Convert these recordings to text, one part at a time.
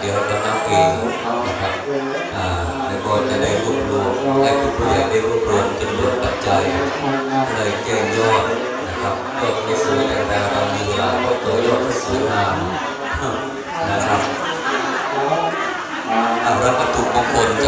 เดี๋ยวตอนนับเองนะครับอ่าแล้วก็จะได้รวบรวมให้ผู้ผู้ใหญ่ได้รวบรวมจำนวนปัจจัยเลยแจ้งยอดนะครับยอดไม่สวยแต่เรามีเวลาก็ตัวยอดที่สวยงามนะครับอารับวัตถุมงคลจะ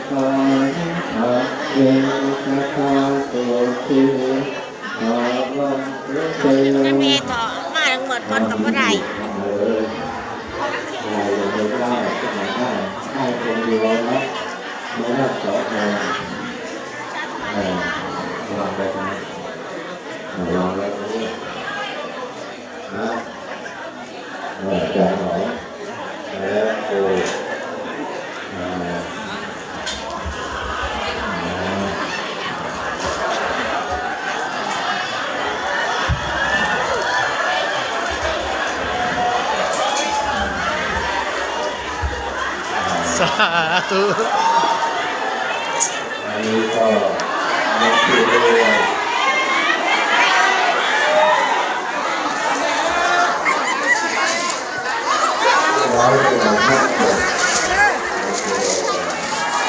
นี้นะเออจะหอมแล้ว สาธุอันนี้ก็ยังคือด้วย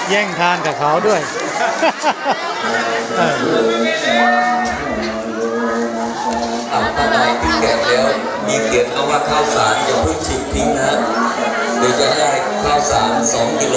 แย่งทานกับเขาด้วยเออเอาต่อไปที่แกะแล้ว มีเขียนเอาว่าข้าวสารอย่าเพิ่งฉีกทิ้งนะ เดี๋ยวจะได้ข้าวสาร 2 กิโล